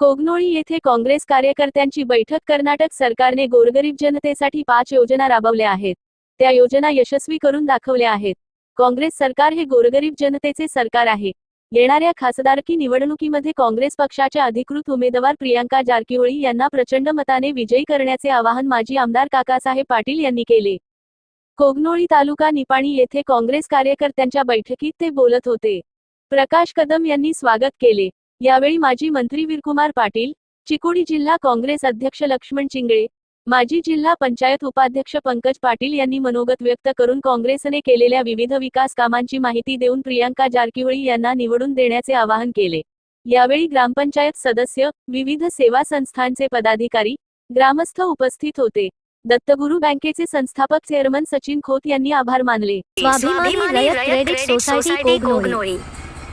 कोगनोळी येथे काँग्रेस कार्यकर्त्यांची बैठक कर्नाटक सरकारने गोरगरीब जनतेसाठी पाच योजना राबवल्या आहेत. त्या योजना यशस्वी करून दाखवल्या आहेत. काँग्रेस सरकार हे गोरगरीब जनतेचे सरकार आहे. येणाऱ्या खासदारकी निवडणुकीमध्ये काँग्रेस पक्षाच्या अधिकृत उमेदवार प्रियांका जारकिहोळी यांना प्रचंड मताने विजयी करण्याचे आवाहन माजी आमदार काकासाहेब पाटील यांनी केले. कोगनोळी तालुका निपाणी येथे काँग्रेस कार्यकर्त्यांच्या बैठकीत ते बोलत होते. प्रकाश कदम यांनी स्वागत केले. यावेळी माजी मंत्री वीरकुमार पाटील चिकोडी जिल्हा काँग्रेस अध्यक्ष लक्ष्मण चिंगळे माजी जिल्हा पंचायत उपाध्यक्ष पंकज पाटील यांनी मनोगत व्यक्त करून काँग्रेसने केलेल्या विविध विकास कामांची माहिती देऊन प्रियांका जारकिहोळी यांना निवडून देण्याचे आवाहन केले. यावेळी ग्रामपंचायत सदस्य विविध सेवा संस्थांचे पदाधिकारी ग्रामस्थ उपस्थित होते. दत्तगुरु बँकेचे संस्थापक चेअरमन सचिन खोत यांनी आभार मानले. स्वाभिमानी रयत क्रेडिट सोसायटी कोगनोळी